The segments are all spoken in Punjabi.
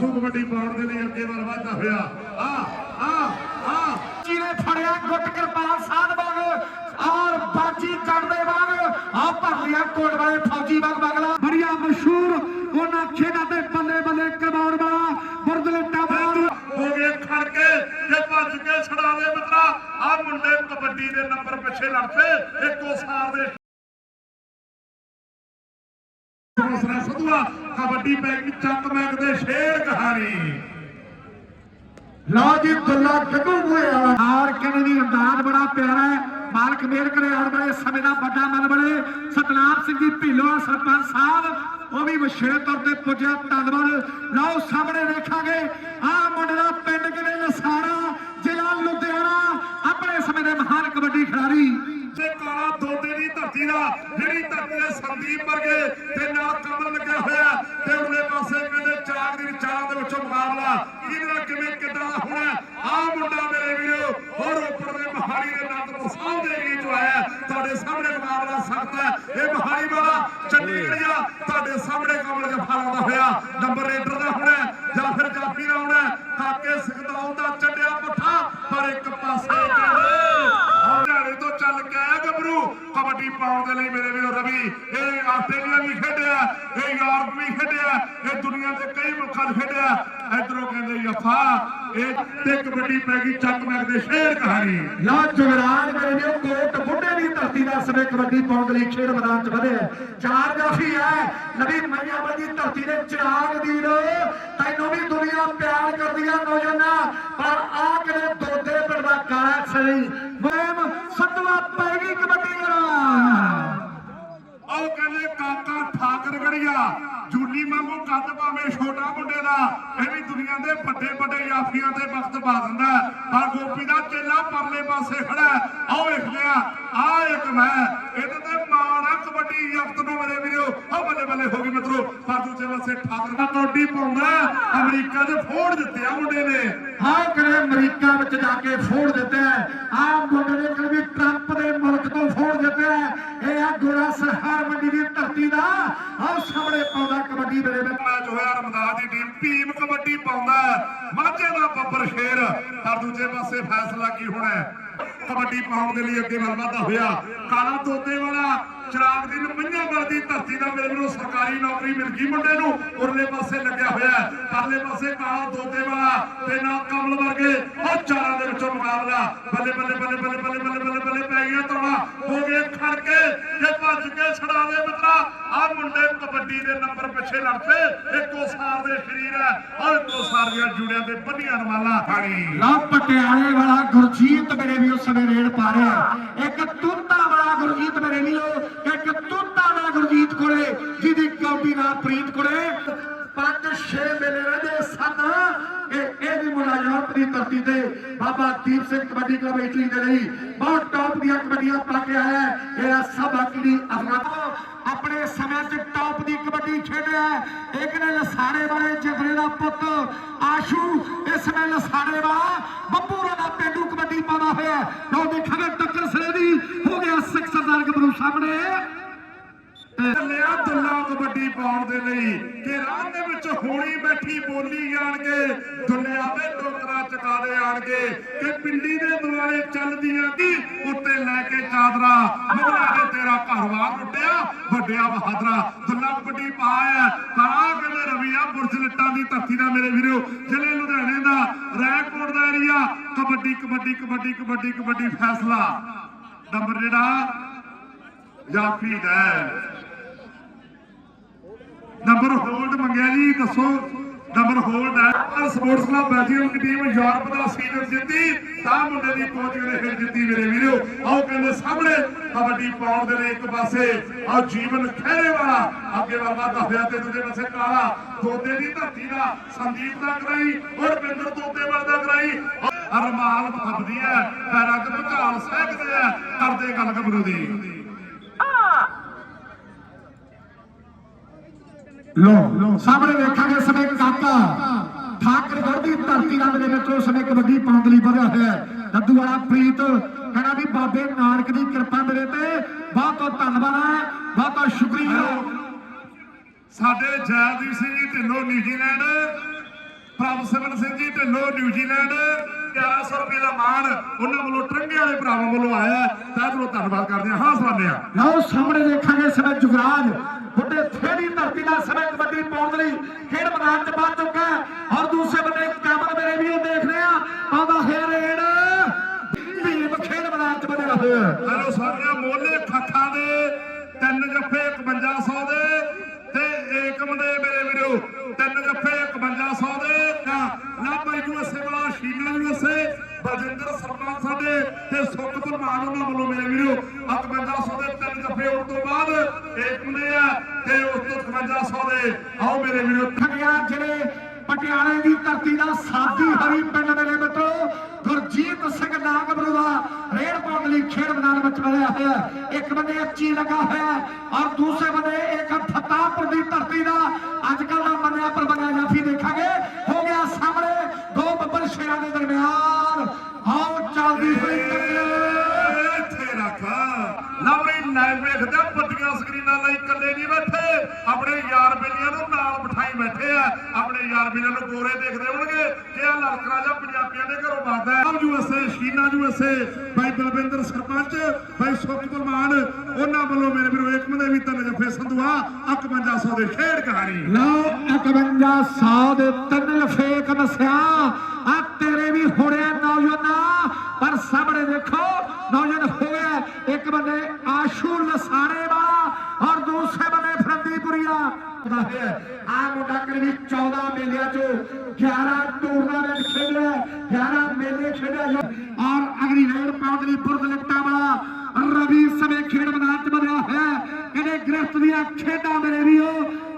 ਦੱਸੋ ਕਬੱਡੀ ਪਾਉਣ ਦੇ ਲਈ ਅੱਗੇ ਵੱਲ ਵਧਦਾ ਹੋਇਆ। ਆ ਆ ਆ। ਜੀ ਨੇ ਫੜਿਆ ਗੁੱਟ ਕਿਰਪਾਨ ਸਾਧ ਬਾਗ ਔਰ ਬਾਜੀ ਚੜਦੇ ਬਾਗ। ਆ ਭਰ ਲਿਆ ਕੋਟ ਵਾਲੇ ਫੌਜੀ ਬਾਗ ਬਗਲਾ। ਬੜੀਆ ਮਸ਼ਹੂਰ ਉਹਨਾਂ ਖੇਡਾਂ ਦੇ ਬੱਲੇ ਬੱਲੇ ਕਰਵਾਉਣ ਵਾਲਾ ਬੁਰਦਲਟਾ ਬਾਗ ਹੋ ਗਏ ਖੜ ਕੇ ਤੇ ਭੱਜ ਕੇ ਛੜਾਵੇ ਮਿੱਤਰਾ। ਆ ਮੁੰਡੇ ਕਬੱਡੀ ਦੇ ਨੰਬਰ ਪਿੱਛੇ ਲੜ ਪਏ ਇੱਕੋ ਸਾਲ ਦੇ। ਦੂਸਰਾ ਸਦੂਆ ਕਬੱਡੀ ਪੈ ਚੱਕ ਮੈਕ ਦੇ ਸ਼ੇਰ ਕਹਾਣੀ। ਲਓ ਜੀ, ਦੁੱਲਾ ਗੱਗੂ ਹੋਇਆ ਔਰ ਕਹਿੰਦੇ ਵੀ ਅੰਦਾਜ਼ ਬੜਾ ਪਿਆਰਾ ਹੈ। ਮਾਲਕ ਮੇਰ ਕਰੇ ਆਉਣ ਵਾਲੇ, ਸਮੇਂ ਦਾ ਵੱਡਾ ਮਨ ਬਣੇ ਸਤਨਾਮ ਸਿੰਘ ਜੀ ਢਿੱਲੋਂ ਸਰਪੰਚ ਸਾਹਿਬ, ਉਹ ਵੀ ਵਿਸ਼ੇਸ਼ ਤੌਰ ਤੇ ਪੁੱਜਿਆ ਧੰਨਵਾਦ। ਲਓ, ਸਾਹਮਣੇ ਦੇਖਾਂਗੇ ਆਹ ਮੁੰਡੇ ਦਾ ਪਿੰਡ ਕਿਵੇਂ ਲਸਾੜਾ ਜ਼ਿਲ੍ਹਾ ਲੁਧਿਆਣਾ, ਆਪਣੇ ਸਮੇਂ ਦੇ ਮਹਾਨ ਕਬੱਡੀ ਖਿਡਾਰੀ। ਧਰਤੀ ਦਾ, ਜਿਹੜੀ ਧਰਤੀ ਦੇ ਸੰਦੀਪ ਵਰਗੇ ਤੇ ਨਾਲ ਕਮਲ ਲੱਗਿਆ ਹੋਇਆ ਤੇ ਉਹਦੇ ਪਾਸੇ ਕਹਿੰਦੇ ਚਾਰ ਦੀ ਚਾਰ ਦੇ ਵਿੱਚੋਂ ਮੁਕਾਬਲਾ ਕਿਹਦੇ ਨਾਲ ਕਿਵੇਂ, ਕਿੱਦਾਂ ਹੋਣਾ? ਆ ਮੁੰਡਾ ਮੇਰੇ ਵੀਰੋ, ਹੋਰ ਉੱਪਰ ਦੇ ਮਹਾਲੀ ਦੇ ਅਨੰਦਪੁਰ ਸਾਹਿਬ ਦੇ ਏਰੀਏ ਚੋਂ ਆਇਆ, ਤੁਹਾਡੇ ਸਾਹਮਣੇ ਮੁਕਾਬਲਾ ਸਖਤ ਹੈ। ਇਹ ਮਹਾਲੀ ਵਾਲਾ ਚੰਡੀਗੜ੍ਹ ਆ ਤੁਹਾਡੇ ਸਾਹਮਣੇ ਕਮਲ ਜਫਾ ਲਾਉਂਦਾ ਹੋਇਆ, ਨੰਬਰ ਰੇਡਰ ਦਾ ਹੋਣਾ, ਜਾਂ ਫਿਰ ਕਾਫੀ ਦਾ ਹੋਣਾ, ਕਾਕੇ ਸਿਕਦੌਲ ਦਾ ਚੱਡਿਆ ਪੱਠਾ, ਪਰ ਇੱਕ ਪਾਸੇ ਕਹਿੰਦੇ ਹਰਿਆਣੇ ਤੋਂ ਚੱਲ ਕੇ ਆਇਆ ਗੱਭਰੂ ਕਬੱਡੀ ਪਾਉਣ ਦੇ ਲਈ ਮੇਰੇ ਵੀਰੋ ਰਵੀ, ਇਹ ਆਸਟ੍ਰੇਲੀਆ ਵੀ ਖੇਡਿਆ, ਇਹ ਯੂਰਪ ਵੀ ਖੇਡਿਆ, ਇਹ ਦੁਨੀਆ ਦੇ ਕਈ ਮੁਲਕਾਂ 'ਚ ਖੇਡਿਆ। ਇਧਰੋਂ ਕਹਿੰਦੇ ਯਫਾ ਇਹ ਤੇ ਕਬੱਡੀ ਪੈ ਗਈ ਚੱਕ ਮੈਕ ਦੇ ਸ਼ੇਰ ਕਹਾਣੀ। ਲਓ ਜੁਗਰਾਜ ਮੇਰੇ ਨੇ ਕੋਟ ਬੁੱਢੇ ਦੀ ਧਰਤੀ ਦਾ ਸਮੇਂ ਕਬੱਡੀ ਪਾਉਣ ਦੇ ਲਈ ਖੇਡ ਮੈਦਾਨ 'ਚ ਵਧਿਆ ਚਾਰ ਜਾਫੀ ਹੈ ਨਵੀਂ ਮਈਆਂਵਾਲ ਦੀ ਧਰਤੀ ਦੇ ਚਿਰਾਗ ਦੀ ਰੋ ਤੈਨੂੰ ਵੀ ਦੁਨੀਆ ਪਿਆਰ ਕਰਦੀ ਆ ਨੌਜਵਾਨਾ, ਪਰ ਆ ਕਿਨੇ ਦੋਦੇ ਪਿੰਡ ਦਾ ਕਾਲਾ ਸਹੀ ਮੋਮ ਸਤਵਾ ਪੈ ਗਈ ਕਬੱਡੀ ਜਰਾ ਉਹ ਕਹਿੰਦੇ ਕਾਕਾ ਠਾਕਰ ਜੂਨੀ ਵਾਂਗੂ ਕੱਦ ਭਾਵੇਂ ਛੋਟਾ ਮੁੰਡੇ ਦਾ, ਇਹ ਵੀ ਦੁਨੀਆ ਦੇ ਵੱਡੇ ਵੱਡੇ ਯਾਫੀਆਂ ਤੇ ਵਕਤ ਪਾ ਦਿੰਦਾ ਪਰ ਗੋਪੀ ਦਾ ਚੇਲਾ ਪਰਲੇ ਪਾਸੇ ਖੜਾ ਆਓ ਵੇਖ ਲਿਆ ਆ ਇੱਕ ਮੈਂ ਇਹਦੇ ਤੇ ਕਬੱਡੀ ਯਕਤ ਨੂੰ ਮੇਰੇ ਵੀਰੋ ਆ ਬੱਲੇ ਬੱਲੇ ਹੋ ਗਈ ਮਿੱਤਰੋ ਪਰ ਦੂਜੇ ਪਾਸੇ ਠਾਕਰ ਦਾ ਕਬੱਡੀ ਪਾਉਂਦਾ। ਅਮਰੀਕਾ ਦੇ ਫੋੜ ਦਿੱਤੇ ਆ ਮੁੰਡੇ ਨੇ ਹਾਂ ਕਰੇ ਅਮਰੀਕਾ ਵਿੱਚ ਜਾ ਕੇ ਫੋੜ ਦਿੱਤਾ ਆ ਮੁੰਡੇ ਨੇ ਵੀ ਟਰੰਪ ਦੇ ਮੁਲਕ ਤੋਂ ਫੋੜ ਦਿੱਤਾ। ਇਹ ਆ ਗੋਰਾ ਸਰਹਾਰ ਮੰਡੀ ਦੀ ਧਰਤੀ ਦਾ ਆਹ ਸਾਹਮਣੇ ਪਾਉਂਦਾ ਕਬੱਡੀ ਮੇਰੇ ਵਿੱਚ ਮੈਚ ਹੋਇਆ ਰਮਦਾਸ ਦੀ ਟੀਮ ਭੀਮ ਕਬੱਡੀ ਪਾਉਂਦਾ। ਮਾਝੇ ਦਾ ਬੱਬਰ ਸ਼ੇਰ ਪਰ ਦੂਜੇ ਪਾਸੇ ਫੈਸਲਾ ਕੀ ਹੋਣਾ? ਕਬੱਡੀ ਪਾਉਣ ਦੇ ਲਈ ਅੱਗੇ ਵੱਲ ਵਧਦਾ ਹੋਇਆ ਕਾਲਾ ਤੋਤੇ ਵਾਲਾ ਦੀ ਮੇਰੇ ਨੂੰ ਸਰਕਾਰੀ ਨੌਕਰੀ ਮਿਲ ਗਈ ਮੁੰਡੇ ਨੂੰ। ਉਰਲੇ ਪਾਸੇ ਲੱਗਿਆ ਹੋਇਆ ਹੈ। ਪਰਲੇ ਪਾਸੇ ਕਾਲਾ ਤੋਤੇ ਵਾਲਾ ਤੇ ਨਾਲ ਕਮਲ ਵਰਗੇ ਉਹ ਚਾਰਾਂ ਦੇ ਵਿੱਚੋਂ ਮੁਕਾਬਲਾ। ਬੱਲੇ ਬੱਲੇ ਬੱਲੇ ਬੱਲੇ ਬੱਲੇ ਬੱਲੇ ਬੱਲੇ ਬੱਲੇ ਪੈ ਗਿਆ ਤੋੜਾ ਹੋ ਗਏ ਖੜ ਕੇ ਤੇ ਭੱਜ ਕੇ ਛੜਾਵੇ ਮਿੱਤਰਾ। ਆ ਮੁੰਡੇ ਕਬੱਡੀ ਦੇ ਨੰਬਰ ਪਿੱਛੇ ਲੜ ਪਏ। ਇੱਕੋ ਸਾਰ ਦੇ ਸਰੀਰ ਹੈ। ਔਰ ਇੱਕੋ ਸਾਰ ਦੀਆਂ ਜੁੜਿਆਂ ਦੇ ਬੰਨੀਆਂ ਨਵਾਲਾ ਖਾਣੀ ਲਾ ਪਟਿਆਲੇ ਵਾਲਾ ਗੁਰਜੀਤ ਮੇਰੇ ਵੀ ਉਸ ਸਮੇਂ ਰੇਡ ਪਾ ਰਿਹਾ। ਇੱਕ ਤੂਤਾ ਵਾਲਾ ਗੁਰਜੀਤ ਮੇਰੇ ਵੀ ਇੱਕ ਤੂਤਾ ਵਾਲਾ ਗੁਰਜੀਤ ਕੋਲੇ ਜਿਹਦੀ ਕੌਡੀ ਨਾਲ ਪ੍ਰੀਤ ਕੋਲੇ। ਪੰਜ ਛੇ ਮੇਲੇ ਰਹਿੰਦੇ ਸਨ। ਇਹ ਇਹ ਵੀ ਮੁੰਡਾ ਦੀ ਧਰਤੀ ਤੇ ਬਾਬਾ ਦੀਪ ਸਿੰਘ ਕਬੱਡੀ ਕਲੱਬ ਇਟਲੀ ਦੇ ਲਈ ਬਹੁਤ ਟੌਪ ਦੀਆਂ ਕਬੱਡੀਆਂ ਪਾ ਕੇ ਆਇਆ ਇਹਦਾ ਸਭ ਅਕਲੀ ਅਫਗਾਨ ਆਪਣੇ ਸਮੇਂ 'ਚ ਟੌਪ ਦੀ ਕਬੱਡੀ ਖੇਡਿਆ ਇੱਕ ਨੇ ਲਸਾੜੇ ਵਾਲੇ ਜਗਰੇ ਦਾ ਪੁੱਤ ਆਸ਼ੂ, ਇਸ ਵੇਲੇ ਲਸਾੜੇ ਵਾਲਾ ਬੱਬੂਰਾ ਦਾ ਪਿੰਡੂ ਕਬੱਡੀ ਪਾਉਂਦਾ ਹੋਇਆ। ਲੋ ਦੇਖਾਂਗੇ ਟੱਕਰ ਸਿਰੇ ਦੀ। ਹੋ ਗਿਆ ਸਿੱਖ ਸਰਦਾਰ ਗੱਭਰੂ ਸਾਹਮਣੇ। ਲਿਆ ਦੁੱਲਾ ਕਬੱਡੀ ਪਾਉਣ ਦੇ ਲਈ ਕਿ ਰਾਹ ਦੇ ਵਿੱਚ ਹੋਣੀ ਬੈਠੀ ਬੋਲੀ ਜਾਣਗੇ ਦੁੱਲਿਆ ਦੇ ਟੋਕਰਾ ਚਕਾਦੇ ਆਣਗੇ ਕਿ ਪਿੰਡੀ ਦੇ ਦੁਆਲੇ ਚੱਲਦੀਆਂ ਕੀ? ਉੱਤੇ ਲੈ ਕੇ ਚਾਦਰਾ ਮੁਗਲਾ ਨੇ ਤੇਰਾ ਘਰਵਾਰ ਲੁੱਟਿਆ, ਵੱਡਿਆ ਬਹਾਦਰਾ, ਦੁੱਲਾ ਕਬੱਡੀ ਪਾਇਆ ਪਰ ਆ ਕਹਿੰਦੇ ਰਵੀਆ, ਬੁਰਜ ਲੱਟਾਂ ਦੀ ਧਰਤੀ ਦਾ ਮੇਰੇ ਵੀਰੋ, ਜ਼ਿਲ੍ਹੇ ਲੁਧਿਆਣੇ ਦਾ ਰੈਕੋਰਡ ਦਾ ਏਰੀਆ ਕਬੱਡੀ ਕਬੱਡੀ ਕਬੱਡੀ ਕਬੱਡੀ ਕਬੱਡੀ ਫੈਸਲਾ। ਨੰਬਰ ਜਿਹੜਾ ਜਾਫੀ ਦਾ ਨੰਬਰ ਹੋਲਡ ਮੰਗਿਆ ਜੀ, ਦੱਸੋ। ਨੰਬਰ ਹੋਲਡ ਹੈ। ਸਪੋਰਟਸ ਕਲੱਬ ਬੈਲਜੀਅਮ ਦੀ ਟੀਮ ਯੂਰਪ ਦਾ ਸੀਜ਼ਨ ਜਿੱਤੀ, ਤਾਂ ਮੁੰਡੇ ਦੀ ਕੋਚਿੰਗ ਨੇ ਫਿਰ ਜਿੱਤੀ ਮੇਰੇ ਵੀਰੋ। ਆਓ ਕਹਿੰਦੇ ਸਾਹਮਣੇ, ਕਬੱਡੀ ਪਾਉਣ ਦੇ ਲਈ ਇੱਕ ਪਾਸੇ। ਆਹ ਜੀਵਨ ਖਹਿਰੇ ਵਾਲਾ, ਅੱਗੇ ਵੱਲ ਵਧਦਾ ਹੋਇਆ ਤੇ ਦੂਜੇ ਪਾਸੇ ਕਾਲਾ। ਦੋਦੇ ਦੀ ਧਰਤੀ ਦਾ ਸੰਦੀਪ ਦਾ ਕਰਾਈ, ਔਰ ਬਿੰਦਰ ਤੋਤੇ ਵਾਲਾ ਦਾ ਕਰਾਈ। ਅਰਮਾਨ ਫੱਬਦੀ ਹੈ, ਪੈਰਾਂ 'ਚ ਭੁਚਾਲ ਸਹਿਕਦੇ ਆ ਕਰਦੇ ਗੱਲ ਗੱਭਰੂ ਦੀ। ਲੋ ਸਾਹਮਣੇ ਦੇਖਾਂਗੇ ਸਮੇਂ ਕਾਕਾ। ਠਾਕਰਗੜ੍ਹ ਦੀ ਧਰਤੀ ਨਾਲ ਮੇਰੇ ਮਿੱਤਰੋ ਸਮੇਂ ਕਬੱਡੀ ਪਾਉਣ ਲਈ ਵਧਿਆ ਹੋਇਆ ਦੱਦੂ ਵਾਲਾ ਪ੍ਰੀਤ ਕਹਿੰਦਾ ਵੀ ਬਾਬੇ ਨਾਨਕ ਦੀ ਕਿਰਪਾ ਮੇਰੇ ਤੇ। ਬਹੁਤ ਬਹੁਤ ਧੰਨਵਾਦ ਹੈ, ਬਹੁਤ ਬਹੁਤ ਸ਼ੁਕਰੀਆ। ਸਾਡੇ ਜੈਦੀਪ ਸਿੰਘ ਜੀ, ਢਿੱਲੋਂ ਨਿਊਜ਼ੀਲੈਂਡ। ਪ੍ਰਭ ਸਿਮਰਨ ਸਿੰਘ ਜੀ, ਢਿੱਲੋਂ ਨਿਊਜ਼ੀਲੈਂਡ। 1100 ਰੁਪਏ ਦਾ ਮਾਣ ਉਹਨਾਂ ਵੱਲੋਂ ਟਰੰਗੇ ਵਾਲੇ ਭਰਾਵਾਂ ਵੱਲੋਂ ਆਇਆ ਤਾਂ ਦਿਲੋਂ ਧੰਨਵਾਦ ਕਰਦੇ ਹਾਂ। ਹਾਂ ਸਵਾਨਿਆ ਲਓ, ਸਾਹਮਣੇ ਦੇਖਾਂਗੇ ਸਮੇਂ ਜੁਗਰਾਜ। ਬੁੱਢੇ ਥੇੜੀ ਧਰਤੀ ਦਾ ਸਮੇਂ ਕਬੱਡੀ ਪਾਉਣ ਦੇ ਲਈ ਖੇਡ ਮੈਦਾਨ 'ਚ ਪਹੁੰਚ ਚੁੱਕਾ ਔਰ ਦੂਸਰੇ ਬੰਦੇ ਕੈਮਰਾ ਮੇਰੇ ਵੀ ਉਹ ਦੇਖ ਰਹੇ ਆ ਆਉਂਦਾ ਹੈ ਰੇਡ ਭੀਮ ਖੇਡ ਮੈਦਾਨ 'ਚ ਬਣਿਆ ਹੋਇਆ ਹੈ ਹਲੋ ਸਾਰਿਆਂ ਮੋਲੇ ਖੱਖਾਂ ਦੇ ਤਿੰਨ ਜੱਫੇ 5100 ਦੇ ਤੇ ਏਕਮ ਦੇ ਮੇਰੇ ਵੀਰੋ ਤਿੰਨ ਜੱਫੇ 5100 ਦੇ ਨਾ ਭਾਈ ਜੂਸੇ ਵਾਲਾ ਸ਼ੀਨਾ ਜੂਸੇ ਬਜਿੰਦਰ ਸਰਪੰਚ ਸਾਡੇ ਤੇ ਸੁੱਖ ਭਲਵਾਨ ਉਹਨਾਂ ਵੱਲੋਂ ਮੇਰੇ ਵੀਰੋ 5100 ਦੇ ਤਿੰਨ ਜੱਫੇ ਉਸ ਤੋਂ ਬਾਅਦ ਏਕਮ ਦੇ ਆ ਤੇ ਉਸ ਤੋਂ 5100 ਦੇ ਆਓ ਮੇਰੇ ਵੀਰੋ ਠਗਿਆ ਜਿਹੜੇ ਪਟਿਆਲੇ ਦੀ ਧਰਤੀ ਦਾ ਸਾਦੀ ਹਰੀ ਪਿੰਡ ਮੇਰੇ ਮਿੱਤਰੋ ਗੁਰਜੀਤ ਸਿੰਘ ਨਾਗਪੁਰ ਦਾ ਰੇਡ ਪਾਉਣ ਲਈ ਖੇਡ ਮੈਦਾਨ ਵਿੱਚ ਬਣਿਆ ਹੋਇਆ ਹੈ। ਇੱਕ ਬੰਦੇ ਅੱਚੀ ਲੱਗਾ ਹੋਇਆ ਹੈ ਔਰ ਦੂਸਰੇ ਬੰਦੇ ਇੱਕ ਫਤਾਪੁਰ ਦੀ ਧਰਤੀ ਦਾ ਅੱਜ ਕੱਲ ਦਾ ਮੰਨਿਆ ਪਰਬੰਿਆ ਜਾਫੀ ਦੇਖਾਂਗੇ ਹੋ ਗਿਆ ਸਾਹਮਣੇ ਦੋ ਬੱਬਰ ਸ਼ੇਰਾਂ ਦੇ ਦਰਮਿਆਨ ਆਓ ਚੱਲਦੀ ਹੋਈ ਟੱਕਰ ਇੱਥੇ ਰੱਖ ਲਵਰੀ ਲਾਈਵ ਵੇਖਦਾ ਵੱਡੀਆਂ ਸਕਰੀਨਾਂ ਲਈ ਇਕੱਲੇ ਨਹੀਂ ਬੈਠੇ ਆਪਣੇ ਯਾਰ ਬੇਲੀਆਂ ਨਾਲ ਬਿਠਾਈ ਬੈਠੇ ਆ, ਆਪਣੇ ਯਾਰ ਬੇਲੀਆਂ ਨੂੰ ਗੋਰੇ ਦੇਖਦੇ ਹੋਣਗੇ ਕਿ ਆ ਲੜਕਰਾ ਜਾਂ ਪੰਜਾਬੀਆਂ ਦੇ ਘਰੋਂ ਵੱਜਦਾ ਹੈ। ਆਪ ਯੂਐਸਏ ਸ਼ੀਨਾ ਯੂਐਸਏ ਭਾਈ ਬਲਵਿੰਦਰ ਸਰਪੰਚ ਭਾਈ ਸੁਖ ਕੁਲਮਾਨ, ਉਹਨਾਂ ਵੱਲੋਂ ਮੇਰੇ ਵੀਰੋ ਏਕਮ ਦੇ ਵੀ ਤਿੰਨ ਜੱਫੇ ਸੰਧੂਆ 5100 ਦੇ ਖੇਡ ਕਹਾਣੀ। ਲਓ 5100 ਦੇ ਤਿੰਨ ਲਫੇਕ ਮਸਿਆ ਆ ਤੇਰੇ ਵੀ ਹੋਣਿਆ ਨੌਜਵਾਨਾ, ਪਰ ਸਾਹਮਣੇ ਦੇਖੋ, ਨੌਜਵਾਨ ਹੋ ਗਿਆ ਇੱਕ ਬੰਦੇ ਆਸ਼ੂ ਲਸਾਰੇ ਵਾਲਾ ਔਰ ਦੂਸਰੇ ਬੰਦੇ ਫਰੰਦੀਪੁਰੀਆ ਆ ਮੁੰਡਾ ਕਰੀ 14 ਮੇਲਿਆਂ ਚੋਂ 11 ਟੂਰਨਾਮੈਂਟ ਖੇਡਿਆ 11 ਮੇਲੇ ਖੇਡਿਆ ਔਰ ਅਗਲੀ ਰੇਡ ਪਾਉਣ ਲਈ ਲਿਕਟਾ ਵਾਲਾ ਰਵੀ ਸਮੇਂ ਖੇਡ ਮੈਦਾਨ 'ਚ ਬਣਿਆ ਹੈ। ਕਹਿੰਦੇ ਗ੍ਰਿਫਤ ਦੀਆਂ ਖੇਡਾਂ ਮੇਰੇ ਵੀਰੋ,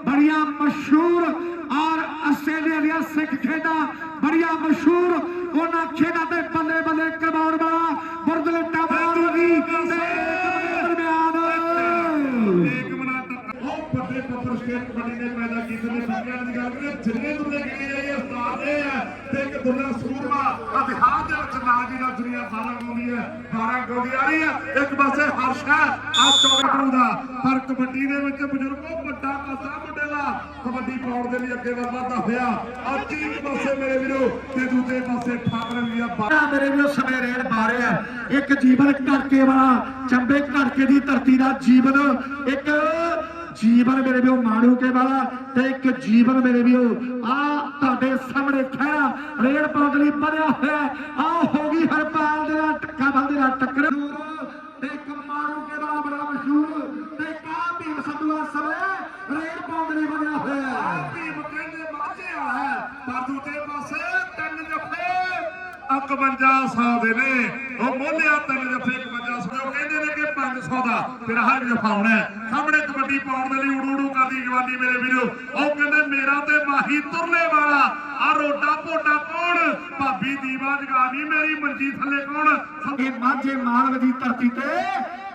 ਬੜੀਆਂ ਮਸ਼ਹੂਰ ਔਰ ਆਸਟ੍ਰੇਲੀਆ ਦੀਆਂ ਸਿੱਖ ਖੇਡਾਂ ਬੜੀਆਂ ਮਸ਼ਹੂਰ। ਉਹਨਾਂ ਖੇਡਾਂ ਤੇ ਬੱਲੇ ਬੱਲੇ ਕਰਵਾਉਣ ਵਾਲਾ ਬੁਰਦ ਲਿਕਟਾ ਵਾਲਾ ਰਵੀ ਤੇ ਦਰਮਿਆਨ। ਇੱਕ ਮਿੰਟ ਉਹ ਕਬੱਡੀ ਨੇ ਪੈਦਾ ਕੀਤੇ ਨੇ। ਸਾਰਿਆਂ ਦੀ ਗੱਲ ਕਰੀਏ, ਜਿੰਨੇ ਦੁੱਲੇ ਗਏ ਆ ਉਸਤਾਦ ਇਹ ਹੈ ਤੇ ਇੱਕ ਦੁੱਲਾ ਸੂਰਮਾ, ਇਤਿਹਾਸ ਦੇ ਵਿੱਚ ਨਾਂ ਦੀ ਨਾਲ ਦੁਨੀਆ 12 ਗਾਉਂਦੀ ਹੈ 12 ਗਾਉਂਦੀ ਆ ਰਹੀ ਹੈ। ਇੱਕ ਪਾਸੇ ਹਰਸ਼ ਹੈ, ਆ ਚੌਕੜੂ ਦਾ। ਪਰ ਕਬੱਡੀ ਦੇ ਵਿੱਚ ਬਜ਼ੁਰਗੋ, ਵੱਡਾ ਪਾਸਾ ਮੁੰਡੇ ਦਾ। ਕਬੱਡੀ ਪਾਉਣ ਦੇ ਲਈ ਅੱਗੇ ਵਧਦਾ ਹੋਇਆ। ਆ ਚੀਨ ਪਾਸੇ ਮੇਰੇ ਵੀਰੋ, ਤੇ ਦੂਜੇ ਪਾਸੇ ਠਾਕਰ ਵੀ ਆ। ਮੇਰੇ ਵੀ ਸਮੇਂ ਰੇਡ ਇੱਕ ਜੀਵਨ ਘੜਕੇ ਵਾਲਾ, ਚੰਬੇ ਘੜਕੇ ਦੀ ਧਰਤੀ ਦਾ ਜੀਵਨ, ਇੱਕ ਜੀਵਨ ਮੇਰੇ ਵੀ ਮਾਣੂ ਕੇ ਵਾਲਾ ਤੇ ਇੱਕ ਜੀਵਨ ਮੇਰੇ ਵੀ ਆ ਤੁਹਾਡੇ ਸਾਹਮਣੇ ਖੜਾ ਰੇਡ ਪਾਉਣ ਬਣਿਆ ਹੋਇਆ ਆ ਹੋ ਗਈ ਹਰਪਾਲ ਦੇ ਨਾਲ ਟੱਕਾ ਬਲ ਨਾਲ ਟੱਕਰ। ਤੇ ਇੱਕ ਮਾਣੂ ਵਾਲਾ ਬੜਾ ਮਸ਼ਹੂਰ ਤੇ ਕਾ ਭੀਮ ਸੰਧੂਆ ਸਮੇਂ ਰੇਡ ਪਾਉਣ ਬਣਿਆ ਹੋਇਆ ਭੀਮ ਕਹਿੰਦੇ ਮਾਝੇ ਵਾਲਾ ਪਰ ਦੂਜੇ ਪਾਸੇ ਤਿੰਨ ਜੱਫੇ 5100 ਦੇ ਨੇ। ਉਹ ਮੋਲਿਆ ਤਿੰਨ ਜਫੇ 5100 ਉਹ ਕਹਿੰਦੇ ਨੇ ਕਿ 500 ਦਾ ਫਿਰ ਹਰ ਜੱਫਾ ਸਾਹਮਣੇ ਕਬੱਡੀ ਪਾਉਣ ਦੇ ਲਈ ਉੜੂ ਉੜੂ ਕਰਦੀ ਜਵਾਨੀ ਮੇਰੇ ਵੀਰੋ। ਉਹ ਕਹਿੰਦੇ, ਮੇਰਾ ਤੇ ਮਾਹੀ ਤੁਰਲੇ ਵਾਲਾ, ਆ ਰੋਡਾ ਪੋਟਾ ਕੌਣ? ਭਾਬੀ ਦੀਵਾ ਜਗਾਨੀ ਮੇਰੀ ਮੰਜੀ ਥੱਲੇ ਕੌਣ? ਇਹ ਮਾਝੇ ਮਾਲਵੇ ਦੀ ਧਰਤੀ ਤੇ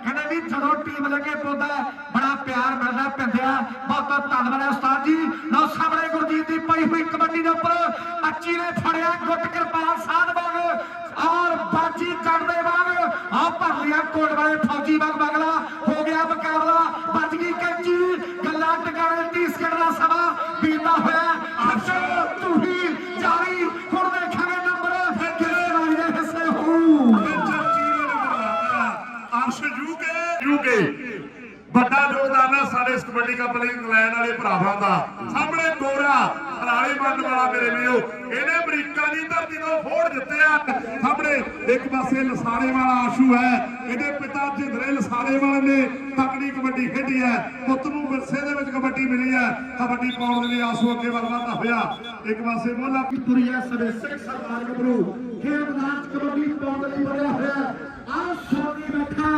ਕਹਿੰਦੇ ਵੀ ਜਦੋਂ ਟੀਮ ਲੱਗੇ ਪੌਦਾ ਬੜਾ ਪਿਆਰ ਮਿਲਦਾ ਪਿੰਦਿਆ। ਬਹੁਤ ਬਹੁਤ ਧੰਨਵਾਦ ਹੈ ਉਸਤਾਦ ਜੀ। ਲਓ ਸਾਹਮਣੇ ਗੁਰਜੀਤ ਦੀ ਪਈ ਹੋਈ ਕਬੱਡੀ ਦੇ ਉੱਪਰ ਅੱਚੀ ਨੇ ਫੜਿਆ ਗੁੱਟ ਕਿਰਪਾਲ ਸਾਧ ਵਾਂਗ। ਔਰ ਬਾਜੀ ਚੜਦੇ ਵਾਂਗ ਆ ਭਰ ਲਿਆ ਕੋਟ ਵਾਲੇ ਫੌਜੀ ਵਾਂਗ ਬਗਲਾ ਹੋ ਗਿਆ ਮੁਕਾਬਲਾ। ਵੱਜ ਗਈ ਕੈਂਚੀ। ਗੱਲਾਂ ਟਿਕਾਣੇ 30 ਸਕਿੰਟ ਦਾ ਸਮਾਂ ਬੀਤਾ ਹੋਇਆ। ਅੱਛਾ ਤੂੰ ਹੀ ਜਾਰੀ। ਹੁਣ ਦੇਖਾਂਗੇ ਨੰਬਰ। ਕਿਹੜੇ ਵਾਲੀ ਦੇ ਹਿੱਸੇ ਹੋਊ? ਅਰਸ਼ ਯੂਕੇ ਯੂਕੇ ਵੱਡਾ ਯੋਗਦਾਨ ਹੈ ਸਾਡੇ ਇਸ ਕਬੱਡੀ ਕੱਪ ਲਈ ਇੰਗਲੈਂਡ ਵਾਲੇ ਭਰਾਵਾਂ ਦਾ। ਸਾਹਮਣੇ ਗੋਰਾ ਹਰਾਲੇ ਬੰਨ ਵਾਲਾ ਮੇਰੇ ਵੀਰੋ। ਇਹਨੇ ਅਮਰੀਕਾ ਦੀ ਧਰਤੀ ਤੋਂ ਫੋੜ ਜਿੱਤਿਆ ਸਾਹਮਣੇ ਇੱਕ ਪਾਸੇ ਲਸਾੜੇ ਵਾਲਾ ਆਸ਼ੂ ਹੈ। ਇਹਦੇ ਪਿਤਾ ਜਿੰਦਰੇ ਲਸਾੜੇ ਵਾਲੇ ਨੇ ਤਕੜੀ ਕਬੱਡੀ ਖੇਡੀ ਹੈ। ਪੁੱਤ ਨੂੰ ਵਿਰਸੇ ਦੇ ਵਿੱਚ ਕਬੱਡੀ ਮਿਲੀ ਹੈ। ਕਬੱਡੀ ਪਾਉਣ ਦੇ ਲਈ ਆਸੂ ਅੱਗੇ ਵੱਲ ਵਧਦਾ ਹੋਇਆ। ਇੱਕ ਪਾਸੇ ਮੋਲਾ ਪੁਰੀਆ ਸਵੇ ਸਿੱਖ ਸਰਦਾਰ ਗੱਭਰੂ ਖੇਡ ਮੈਦਾਨ 'ਚ ਕਬੱਡੀ ਪਾਉਣ ਦੇ ਲਈ ਬਣਿਆ ਹੋਇਆ ਆ ਸੋਨੀ ਬੈਠਾ।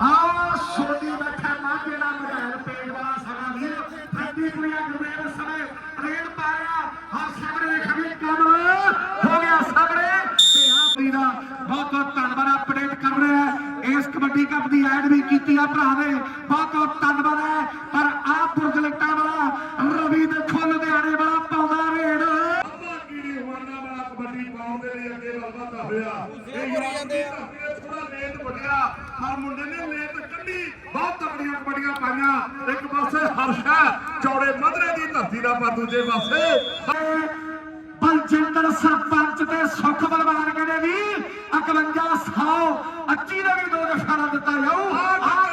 ਆ ਸੋਨੀ ਬੈਠਾ। ਮਾਝੇ ਦਾ ਮਧਾਇਲ ਪੇਟ ਵਾਲਾ ਸਗਾ ਵੀਰ। ਫੱਟੀ ਪੁਰੀਆ ਗੁਰਮੇਲ ਸਮੇਂ ਰੇਡ ਪਾਇਆ। ਹਾਂ ਸਾਹਮਣੇ ਖੜੀ ਕਮਲ। ਹੋ ਗਿਆ ਸਾਹਮਣੇ। ਤੇ ਆ ਦਾ ਬਹੁਤ ਬਹੁਤ ਧੰਨਵਾਦ ਅਪਡੇਟ ਕਰ ਰਿਹਾ ਹੈ। ਇਸ ਕਬੱਡੀ ਕੱਪ ਦੀ ਐਡ ਵੀ ਕੀਤੀ ਆ ਭਰਾ ਨੇ। ਬਹੁਤ ਬਹੁਤ ਧੰਨਵਾਦ ਹੈ। ਪਰ ਆ ਬੁਰਜ ਲਿਕਟਾਂ ਵਾਲਾ ਰਵੀ ਦੇਖੋ ਲੁਧਿਆਣੇ ਵਾਲਾ ਪਾਉਂਦਾ ਰੇਡ। ਕਬੱਡੀ ਪਾਉਣ ਦੇ ਲਈ ਅੱਗੇ ਵੱਧਦਾ ਹੋਇਆ ਇਹ ਜਾਂਦੇ ਆ ਥੋੜਾ ਲੇਟ ਵੱਡਿਆ ਪਰ ਮੁੰਡੇ ਨੇ ਲੇਟ ਕੱਢੀ। ਬਹੁਤ ਤਕੜੀਆਂ ਕਬੱਡੀਆਂ ਪਾਈਆਂ। ਇੱਕ ਪਾਸੇ ਹਰਸ਼ਾ ਚੌੜੇ ਦਾ ਪਰ ਦੂਜੇ ਪਾਸੇ। ਬਲਜਿੰਦਰ ਸਰਪੰਚ ਤੇ ਸੁਖ ਬਲਵਾਨ ਕਹਿੰਦੇ ਵੀ 5100 25 ਦਾ ਵੀ ਦੋ ਨਾਲ ਦਿੱਤਾ ਜਾਊ। ਆ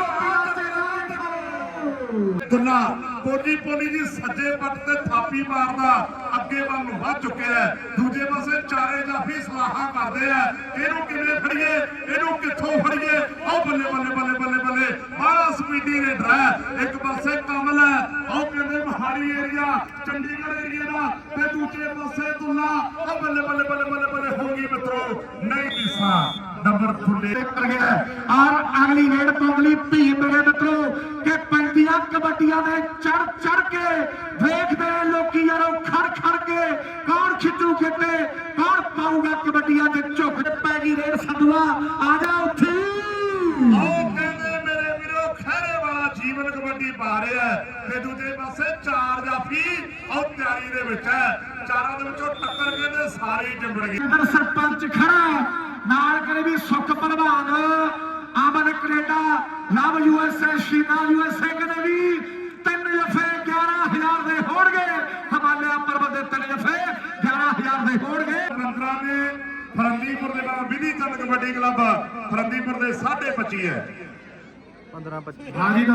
ਦੁੱਲਾ ਪੋਲੀ ਪੋਲੀ ਜੀ ਸੱਜੇ ਪੱਟ ਤੇ ਥਾਪੀ ਮਾਰਦਾ, ਅੱਗੇ ਵੱਲ ਨੂੰ ਵੱਧ ਚੁੱਕਿਆ ਦੂਜੇ ਪਾਸੇ ਚਾਰੇ ਜਾਫੀ ਸਲਾਹਾਂ ਕਰਦੇ ਆ। ਇਹਨੂੰ ਕਿਵੇਂ ਫੜੀਏ? ਇਹਨੂੰ ਕਿੱਥੋਂ ਫੜੀਏ? ਉਹ ਬੱਲੇ ਬੱਲੇ ਬੱਲੇ ਬੱਲੇ ਬੱਲੇ। ਬੜਾ ਸਪੀਡੀ ਰੇਡਰ ਹੈ। ਇੱਕ ਪਾਸੇ ਕਮਲ ਹੈ। ਉਹ ਕਹਿੰਦੇ ਮਹਾੜੀ ਏਰੀਆ ਚੰਡੀਗੜ੍ਹ ਏਰੀਆ ਦਾ। ਤੇ ਦੂਜੇ ਪਾਸੇ ਦੁੱਲਾ। ਉਹ ਬੱਲੇ ਬੱਲੇ ਬੱਲੇ ਬੱਲੇ ਬੱਲੇ। ਹੋ ਮਿੱਤਰੋ, ਨਹੀਂ ਦਿਸਾ ਨੰਬਰ ਥੁੱਲੇ ਕਰ ਗਿਆ। ਔਰ ਅਗਲੀ ਰੇਡ ਪੰਗਲੀ ਭੀਮ ਮੇਰੇ ਮਿੱਤਰੋ, ਕਿ ਪੈਂਦੀਆਂ ਕਬੱਡੀਆਂ ਦੇ ਚੜ ਚੜ ਕੇ ਵੇਖਦੇ ਲੋਕੀ ਯਾਰੋ, ਖੜ ਖੜ ਕੇ ਕੌਣ ਖਿੱਚੂ ਖਿੱਤੇ, ਕੌਣ ਪਾਊਗਾ ਕਬੱਡੀਆਂ ਤੇ ਝੁੱਕ ਪੈ ਗਈ ਰੇਡ ਸੰਧੂਆ ਆ ਜਾ ਉੱਥੇ ਉਹ ਕਹਿੰਦੇ ਮੇਰੇ ਵੀਰੋ ਖਹਿਰੇ ਜੀਵਨ ਕਬੱਡੀ ਪਾ ਰਿਹਾ ਹੈ ਤੇ ਦੂਜੇ ਪਾਸੇ ਚਾਰ ਜਾਫੀ ਉਹ ਤਿਆਰੀ ਦੇ ਵਿੱਚ ਹੈ। ਚਾਰਾਂ ਦੇ ਵਿੱਚੋਂ ਟੱਕਰ ਕਹਿੰਦੇ ਸਾਰੇ ਹੀ ਚੰਬੜ ਗਏ ਇਧਰ ਸਰਪੰਚ ਖੜਾ ਨਾਲ ਕਰੇ ਵੀ Sukh Bhalwan Aman Canada Love USA Sheena USA ਕਹਿੰਦੇ ਵੀ ਤਿੰਨ ਜਫੇ 11000 ਦੇ ਹੋਣਗੇ। ਹਿਮਾਲਿਆ ਪਰਬਤ ਦੇ ਤਿੰਨ ਜਫੇ 11000 ਦੇ ਹੋਣਗੇ। ਮੰਤਰਾ ਨੇ ਫਰੰਦੀਪੁਰ ਦੇ ਨਾਲ ਵਿਧੀ ਚੰਦ ਕਬੱਡੀ ਕਲੱਬ। ਫਰੰਦੀਪੁਰ ਦੇ 25 ਹੈ। 15 25 ਹਾਂਜੀ।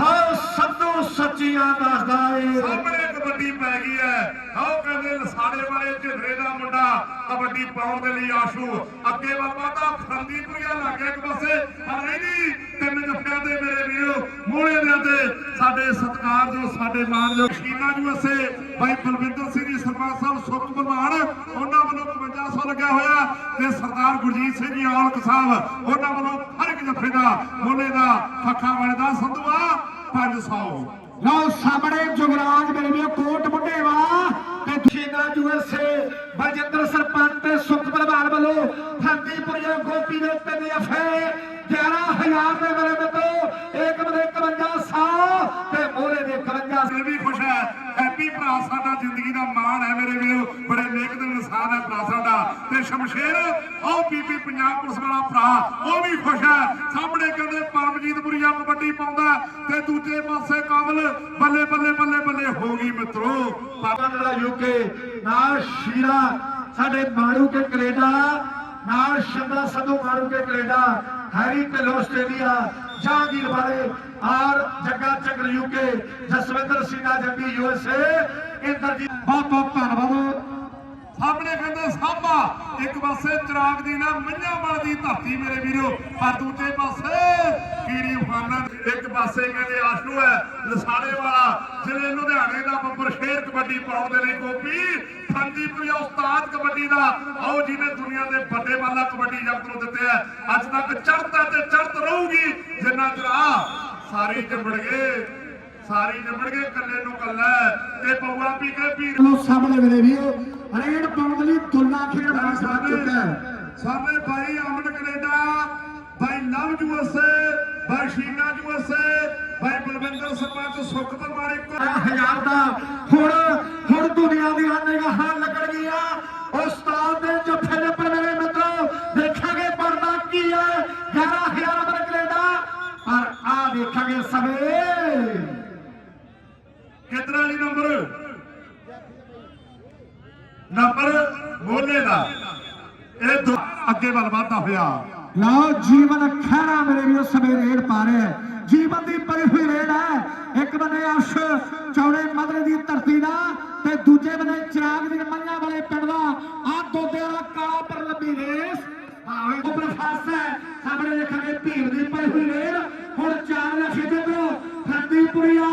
ਹਾਂ ਸੰਧੂ ਸੱਚੀਆਂ ਦੱਸਦਾ ਏ ਕਬੱਡੀ ਪੈ ਗਈ ਹੈ। ਆਓ ਕਹਿੰਦੇ ਲਸਾੜੇ ਵਾਲੇ ਝਿੰਦਰੇ ਦਾ ਮੁੰਡਾ ਕਬੱਡੀ ਪਾਉਣ ਦੇ ਲਈ ਆਸ਼ੂ। ਅੱਗੇ ਬਾਬਾ ਤਾਂ ਫਰੰਦੀਪੁਰੀਆ ਲੱਗ ਗਿਆ ਇੱਕ ਪਾਸੇ। ਪਰ ਇਹਦੀ ਤਿੰਨ ਜੱਫਿਆਂ ਦੇ ਮੇਰੇ ਵੀਰੋ ਮੋਹਲੇ ਦੇ ਤੇ ਸਾਡੇ ਸਤਿਕਾਰ ਜੋ ਸਾਡੇ ਮਾਨਯੋਗ ਸ਼ੀਨਾ ਜੂਸੇ ਭਾਈ ਬਲਵਿੰਦਰ ਸਿੰਘ ਜੀ, ਸਰਪੰਚ ਸਾਹਿਬ ਸੁੱਖ ਪ੍ਰਮਾਨ ਉਹਨਾਂ ਵੱਲੋਂ 5500 ਲੱਗਿਆ ਹੋਇਆ ਤੇ ਸਰਦਾਰ ਗੁਰਜੀਤ ਸਿੰਘ ਜੀ, ਔਲਖ ਸਾਹਿਬ, ਉਹਨਾਂ ਵੱਲੋਂ ਹਰ ਇੱਕ ਜੱਫੇ ਦਾ ਮੋਹਲੇ ਦਾ, ਫੱਖਾ ਬਣਦਾ ਸੰਧੂਆ 500 ਲਓ ਸਾਹਮਣੇ ਜੁਗਰਾਜ ਮੇਰੇ ਵੀਰੋ, ਕੋਟ ਮੁੰਡੇ ਤੇ ਸ਼ੀਨਾ ਯੂਐਸਏ ਬਲਜਿੰਦਰ ਸਰਪੰਚ ਤੇ ਸੁਖ ਪ੍ਰਭਾਨ ਵੱਲੋਂ ਫਰੰਦੀਪੁਰੀਆ ਗੋਪੀ ਦੇ ਤਿੰਨ ਜਫੇ 11000 ਦੇ ਮੇਰੇ ਮਿੱਤਰੋ, ਇੱਕ ਬਦੇ 5100 ਤੇ ਮੋਹਰੇ ਦੇ 51 ਵੀ ਖੁਸ਼ ਹੈ ਜ਼ਿੰਦਗੀ ਦਾ ਮਾਣ ਹੈ ਮੇਰੇ ਵੀਰੋ। ਬੜੇ ਨੇਕ ਦਿਲ ਇਨਸਾਨ ਹੈ ਭਰਾ ਸਾਡਾ ਤੇ ਸ਼ਮਸ਼ੇਰ ਉਹ ਬੀਬੀ ਪੰਜਾਬ ਪੁਲਿਸ ਵਾਲਾ ਭਰਾ, ਉਹ ਵੀ ਖੁਸ਼ ਹੈ। ਸਾਹਮਣੇ ਕਹਿੰਦੇ ਪਰਮਜੀਤਪੁਰੀਆ ਕਬੱਡੀ ਪਾਉਂਦਾ ਤੇ ਦੂਜੇ ਪਾਸੇ ਕਾਬਲ ਬੱਲੇ ਬੱਲੇ ਬੱਲੇ ਬੱਲੇ ਹੋ ਗਈ ਮਿੱਤਰੋ। ਪਾਪਾ ਦਾ ਯੂਕੇ ਨਾਲ ਸ਼ੀਰਾ, ਸਾਡੇ ਮਾਰੂ ਕੇ ਕੈਨੇਡਾ, ਨਾਲ ਸ਼ੰਦਾ ਸੰਧੂ ਮਾਰੂ ਕੇ Canada, Harry Dhillon Australia, Jahangir ਵਾਲੇ ਔਰ ਜੱਗਾ ਚੱਕਰ ਯੂਕੇ ਜਸਵਿੰਦਰ ਸਿੰਘਾ ਜੰਗੀ ਯੂਐਸਏ ਇੰਦਰਜੀਤ ਬਹੁਤ ਬਹੁਤ ਧੰਨਵਾਦ। ਸਾਹਮਣੇ ਕਹਿੰਦੇ ਸਾਂਭਾ, ਇੱਕ ਪਾਸੇ ਚਰਾਗ ਦੀ ਨਾ ਮਈਆਂ ਵਾਲ ਦੀ ਧਰਤੀ ਮੇਰੇ ਵੀਰੋ, ਪਰ ਦੂਜੇ ਪਾਸੇ ਕੀੜੀ ਫਾਨਾ ਇੱਕ ਪਾਸੇ ਕਹਿੰਦੇ ਆਸ਼ੂ ਹੈ ਲਸਾੜੇ ਵਾਲਾ, ਜ਼ਿਲ੍ਹੇ ਲੁਧਿਆਣੇ ਦਾ ਬੱਬਰ ਸ਼ੇਰ ਕਬੱਡੀ ਪਾਉਣ ਦੇ ਲਈ ਗੋਪੀ ਫੰਦੀਪੁਰੀਆ ਉਸਤਾਦ ਕਬੱਡੀ ਦਾ। ਆਓ ਜਿਹਨੇ ਦੁਨੀਆ ਦੇ ਵੱਡੇ ਵਾਲਾ ਕਬੱਡੀ ਜਗਤ ਨੂੰ ਦਿੱਤੇ ਹੈ, ਅੱਜ ਤੱਕ ਚੜ੍ਹਦਾ ਤੇ ਚੜਤ ਰਹੂਗੀ, ਜਿੰਨਾ ਚਿਰ ਆ ਸਾਰੇ ਜੰਬੜ ਗਏ। ਸਾਰੇ ਜੰਬੜ ਗਏ ਕੱਲੇ ਨੂੰ ਕੱਲਾ ਤੇ ਪਊਆ ਪੀ ਕੇ ਪੀਰ ਲੋ ਸਾਹਮਣੇ ਮੇਰੇ ਵੀਰੋ ਰੇਡ ਪਾਉਣ ਲਈ ਦੁੱਲਾ ਖੇਡ ਬਣਾ ਚੁੱਕਾ ਹੈ। ਸਾਡੇ ਭਾਈ ਅਮਨ ਕੈਨੇਡਾ ਭਾਈ ਲਵ ਯੂਐਸਏ ਭਾਈ ਸ਼ੀਨਾ ਯੂਐਸਏ ਭਾਈ ਬਲਵਿੰਦਰ ਸਰਪੰਚ ਸੁਖ ਪਰਮਾਣੇ ਕੋ ਹਜ਼ਾਰ ਦਾ ਹੁਣ ਹੁਣ ਦੁਨੀਆ ਦੀਆਂ ਨਿਗਾਹਾਂ ਲੱਗਣ ਗਈਆਂ ਉਸਤਾਦ ਦੇ ਜੱਫੇ ਦੇ ਉੱਪਰ ਮੇਰੇ ਮਿੱਤਰੋ ਦੇਖਾਂਗੇ ਪਰਦਾ ਕੀ ਹੈ 11000 ਅਮਰ ਕੈਨੇਡਾ ਪਰ ਆ ਦੇਖਾਂਗੇ ਸਵੇ ਕਿਤਨਾ ਜੀ ਨੰਬਰ? ਨੰਬਰ ਮੋਲੇ ਦਾ। ਇਹ ਦੋ ਅੱਗੇ ਵੱਲ ਵਾਧਾ ਹੋਇਆ। ਲਓ, ਜੀਵਨ ਖਹਿਰਾ ਮੇਰੇ ਵੀਰੋ ਸਵੇ ਰੇੜ ਪਾ ਰਿਹਾ ਜੀਵਨ ਦੀ ਭਰੀ ਹੋਈ ਰੇੜ ਹੈ। ਇੱਕ ਬੰਨੇ ਅਰਸ਼ ਚੌੜੇ ਮਦਰੇ ਦੀ ਧਰਤੀ ਦਾ ਤੇ ਦੂਜੇ ਬੰਨੇ ਚਿਰਾਗ ਦੀ ਮੰਨਿਆ ਵਾਲੇ ਪਿੰਡ ਦਾ ਆ ਦੋਦੇ ਵਾਲਾ ਕਾਲਾ ਪਰ ਲੰਬੀ ਰੇਸ ਆਵੇ ਉਪਰ ਫਾਸ ਹੈ ਸਾਹਮਣੇ ਦੇਖਾਂਗੇ ਭੀਮ ਦੀ ਭਰੀ ਹੋਈ ਰੇਡ ਹੁਣ ਚਾਰ ਲੱਖ ਦੇ ਦੋ ਫਰਦੀਪੁਰੀਆ